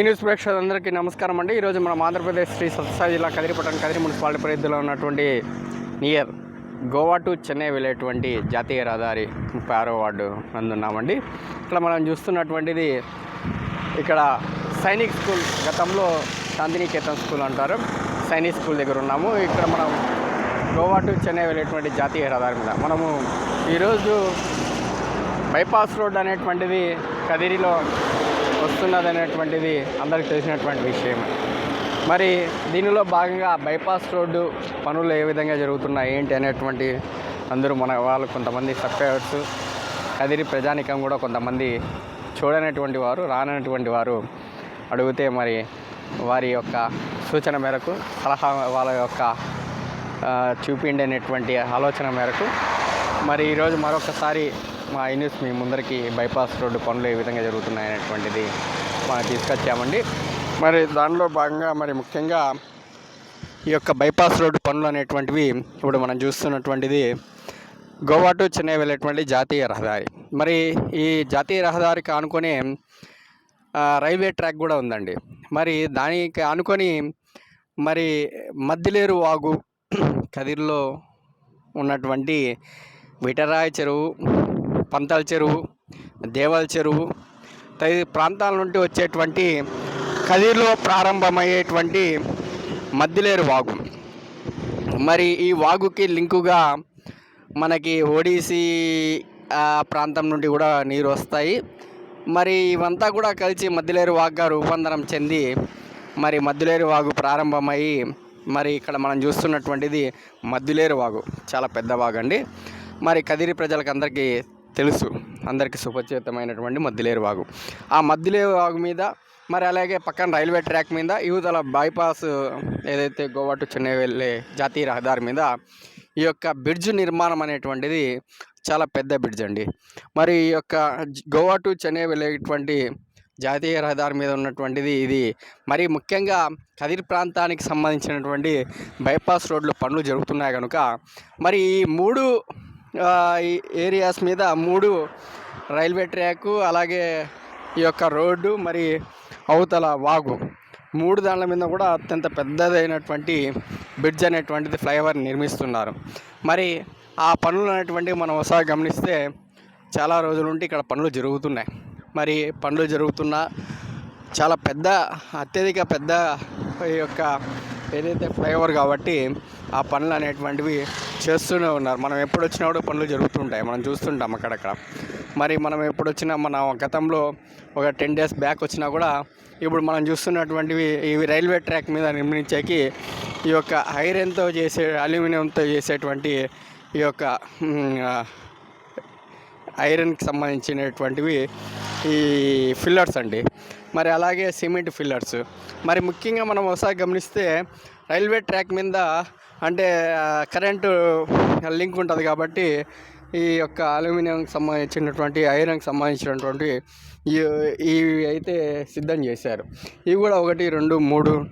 ఈ న్యూస్ ప్రేక్షకులందరికీ నమస్కారం అండి. ఈరోజు మనం ఆంధ్రప్రదేశ్ శ్రీ సత్యసాయి జిల్లా కదిరిపట్టణం కదిరి మున్సిపాలిటీ పరిధిలో ఉన్నటువంటి నియర్ గోవా టు చెన్నై వెళ్ళేటువంటి జాతీయ రహదారి ముప్పై ఆరో వార్డు నందున్నామండి ఇక్కడ మనం చూస్తున్నటువంటిది ఇక్కడ సైనిక్ స్కూల్ గతంలో శాంతినికేతన్ స్కూల్ అంటారు. సైనిక్ స్కూల్ దగ్గర ఉన్నాము. ఇక్కడ మనం గోవా టు చెన్నై వెళ్ళేటువంటి జాతీయ రహదారి మీద మనము ఈరోజు బైపాస్ రోడ్ అనేటువంటిది కదిరిలో వస్తున్నది అనేటువంటిది అందరికి తెలిసినటువంటి విషయం మరి దీనిలో భాగంగా బైపాస్ రోడ్డు పనులు ఏ విధంగా జరుగుతున్నాయి ఏంటి అనేటువంటి అందరూ మన వాళ్ళు కొంతమంది సబ్స్క్రైబర్స్ కదిరి ప్రజానికం కూడా కొంతమంది చూడనటువంటి వారు రానటువంటి వారు అడిగితే మరి వారి యొక్క సూచన మేరకు సలహా వాళ్ళ యొక్క ఆ, చూపిండి అనేటువంటి ఆలోచన మేరకు. మరి ఈరోజు మరొకసారి మా ఇన్యూస్ న్యూస్ మీ ముందరికి బైపాస్ రోడ్డు పనులు ఏ విధంగా జరుగుతున్నాయి అనేటువంటిది మనం తీసుకొచ్చామండి. మరి దానిలో భాగంగా మరి ముఖ్యంగా ఈ యొక్క బైపాస్ రోడ్డు పనులు అనేటువంటివి ఇప్పుడు మనం చూస్తున్నటువంటిది గోవా టు చెన్నై వెళ్ళేటువంటి జాతీయ రహదారి. మరి ఈ జాతీయ రహదారికి ఆనుకొని రైల్వే ట్రాక్ కూడా ఉందండి. మరి దానికి ఆనుకొని మరి మద్దిలేరు వాగు కదిర్లో ఉన్నటువంటి విటరాయ చెరువు పంతల చెరువు దేవాల చెరువు తదితర ప్రాంతాల నుండి వచ్చేటువంటి కదిరిలో ప్రారంభమయ్యేటువంటి మద్దిలేరు వాగు. మరి ఈ వాగుకి లింకుగా మనకి ఒడిసి ప్రాంతం నుండి కూడా నీరు వస్తాయి. మరి ఇవంతా కూడా కలిసి మద్దిలేరు వాగుగా రూపాంతరం చెంది మరి మద్దిలేరు వాగు ప్రారంభమయ్యి మరి ఇక్కడ మనం చూస్తున్నటువంటిది మద్దిలేరు వాగు. చాలా పెద్ద వాగు అండి మరి కదిరి ప్రజలకు అందరికీ తెలుసు. అందరికీ సుపరిచితమైనటువంటి మద్దిలేరు వాగు. ఆ మద్దిలేరు వాగు మీద మరి అలాగే పక్కన రైల్వే ట్రాక్ మీద యువతల బైపాస్ ఏదైతే గోవా టు చెన్నై వెళ్ళే జాతీయ రహదారి మీద ఈ యొక్క బ్రిడ్జ్ నిర్మాణం అనేటువంటిది చాలా పెద్ద బ్రిడ్జ్ అండి. మరి ఈ యొక్క గోవా టు చెన్నై వెళ్ళేటువంటి జాతీయ రహదారి మీద ఉన్నటువంటిది ఇది. మరి ముఖ్యంగా కదిరి ప్రాంతానికి సంబంధించినటువంటి బైపాస్ రోడ్లు పనులు జరుగుతున్నాయి కనుక మరి ఈ మూడు ఏరియాస్ మీద మూడు రైల్వే ట్రాకు అలాగే ఈ యొక్క రోడ్డు మరి అవతల వాగు. మూడు దాండ్ల మీద కూడా అత్యంత పెద్దదైనటువంటి బ్రిడ్జ్ అనేటువంటిది ఫ్లైఓవర్ నిర్మిస్తున్నారు. మరి ఆ పనులు అనేటువంటివి మనం ఒకసారి గమనిస్తే చాలా రోజుల నుండి ఇక్కడ పనులు జరుగుతున్నాయి. మరి పనులు జరుగుతున్నా చాలా పెద్ద అత్యధిక పెద్ద ఈ యొక్క ఏదైతే ఫ్లైఓవర్ కాబట్టి ఆ పనులు అనేటువంటివి చేస్తూనే ఉన్నారు. మనం ఎప్పుడు వచ్చినా కూడా పనులు జరుగుతుంటాయి. మనం చూస్తుంటాం అక్కడక్కడ. మరి మనం ఎప్పుడు వచ్చినా మన గతంలో ఒక టెన్ డేస్ బ్యాక్ వచ్చినా కూడా ఇప్పుడు మనం చూస్తున్నటువంటివి ఇవి రైల్వే ట్రాక్ మీద నిర్మించేకి ఈ యొక్క ఐరన్తో చేసే అల్యూమినియంతో చేసేటువంటి ఈ యొక్క ఐరన్కి సంబంధించినటువంటివి ఈ ఫిల్లర్స్ అండి. మరి అలాగే సిమెంట్ ఫిల్లర్స్. మరి ముఖ్యంగా మనం ఒకసారి గమనిస్తే రైల్వే ట్రాక్ మీద అంటే కరెంటు లింక్ ఉంటుంది కాబట్టి ఈ యొక్క అల్యూమినియంకి సంబంధించినటువంటి ఐరన్కి సంబంధించినటువంటి ఈ- ఇవి అయితే సిద్ధం చేశారు. ఇవి కూడా ఒకటి రెండు మూడు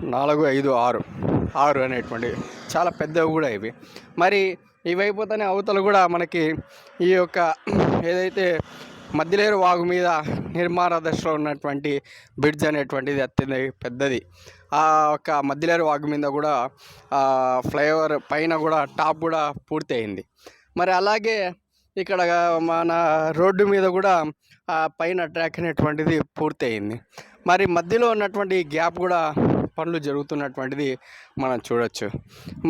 నాలుగు ఐదు ఆరు. ఆరు అనేటువంటివి చాలా పెద్దవి కూడా ఇవి. మరి ఇవి అయిపోతేనే అవతల కూడా మనకి ఈ యొక్క ఏదైతే మధ్యలేరు వాగు మీద నిర్మాణ దశలో ఉన్నటువంటి బ్రిడ్జ్ అనేటువంటిది అత్యంత పెద్దది. ఆ యొక్క మధ్యలేరు వాగు మీద కూడా ఫ్లైఓవర్ పైన కూడా టాప్ కూడా పూర్తి అయింది మరి అలాగే ఇక్కడ మన రోడ్డు మీద కూడా ఆ పైన ట్రాక్ అనేటువంటిది పూర్తి అయింది మరి మధ్యలో ఉన్నటువంటి గ్యాప్ కూడా పనులు జరుగుతున్నటువంటిది మనం చూడొచ్చు.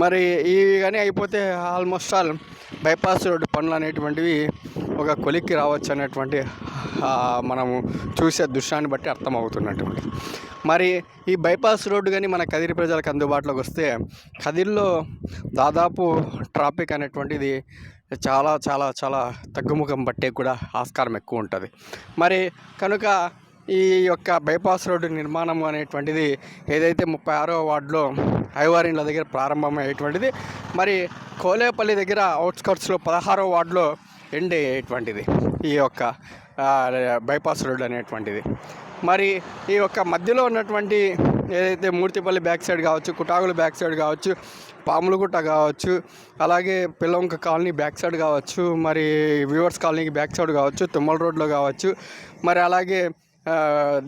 మరి ఇవి కానీ అయిపోతే ఆల్మోస్ట్ ఆల్ బైపాస్ రోడ్డు పనులు అనేటువంటివి ఒక కొలిక్కి రావచ్చు అనేటువంటి మనము చూసే దృశ్యాన్ని బట్టి అర్థమవుతున్నటువంటి మరి ఈ బైపాస్ రోడ్డు కానీ మన కదిరి ప్రజలకు అందుబాటులోకి వస్తే కదిరిలో దాదాపు ట్రాఫిక్ అనేటువంటిది చాలా చాలా చాలా తగ్గుముఖం పట్టే కూడా ఆస్కారం ఎక్కువ ఉంటుంది. మరి కనుక ఈ యొక్క బైపాస్ రోడ్డు నిర్మాణం అనేటువంటిది ఏదైతే ముప్పై ఆరో వార్డులో ఐవారిన్ల దగ్గర ప్రారంభమయ్యేటువంటిది మరి కోలేపల్లి దగ్గర అవుట్స్కర్ట్స్లో పదహారో వార్డులో ఎండ్ అయ్యేటువంటిది ఈ యొక్క బైపాస్ రోడ్డు అనేటువంటిది. మరి ఈ యొక్క మధ్యలో ఉన్నటువంటి ఏదైతే మూర్తిపల్లి బ్యాక్ సైడ్ కావచ్చు కుటాగుల బ్యాక్ సైడ్ కావచ్చు పాములగుట్ట కావచ్చు అలాగే పిల్లంక కాలనీ బ్యాక్ సైడ్ కావచ్చు మరి వ్యూవర్స్ కాలనీకి బ్యాక్ సైడ్ కావచ్చు తుమ్మల రోడ్లో కావచ్చు మరి అలాగే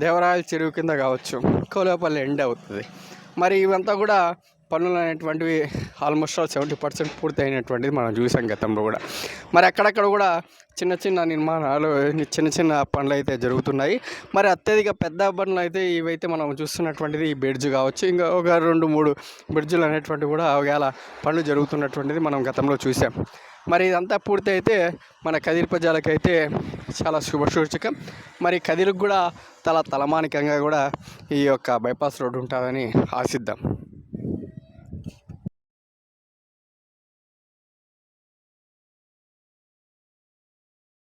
దేవరాయల చెరువు కింద కావచ్చు కోలేపల్లి ఎండ్ అవుతుంది. మరి ఇవంతా కూడా పనులు అనేటువంటివి ఆల్మోస్ట్ ఆల్ సెవెంటీ పర్సెంట్ పూర్తి అయినటువంటిది మనం చూసాం గతంలో కూడా. మరి అక్కడక్కడ కూడా చిన్న చిన్న నిర్మాణాలు చిన్న చిన్న పనులు అయితే జరుగుతున్నాయి. మరి అత్యధిక పెద్ద పనులు అయితే ఇవైతే మనం చూస్తున్నటువంటిది ఈ బ్రిడ్జ్ కావచ్చు. ఇంకా ఒక రెండు మూడు బ్రిడ్జ్లు అనేటువంటివి కూడా ఒకవేళ పనులు జరుగుతున్నటువంటిది మనం గతంలో చూసాం. మరి ఇదంతా పూర్తి అయితే మన కదిరి ప్రజలకైతే చాలా శుభసూచకం మరి కదిరికి కూడా తల తలమానికంగా కూడా ఈ యొక్క బైపాస్ రోడ్డు ఉంటుందని ఆశిద్దాం.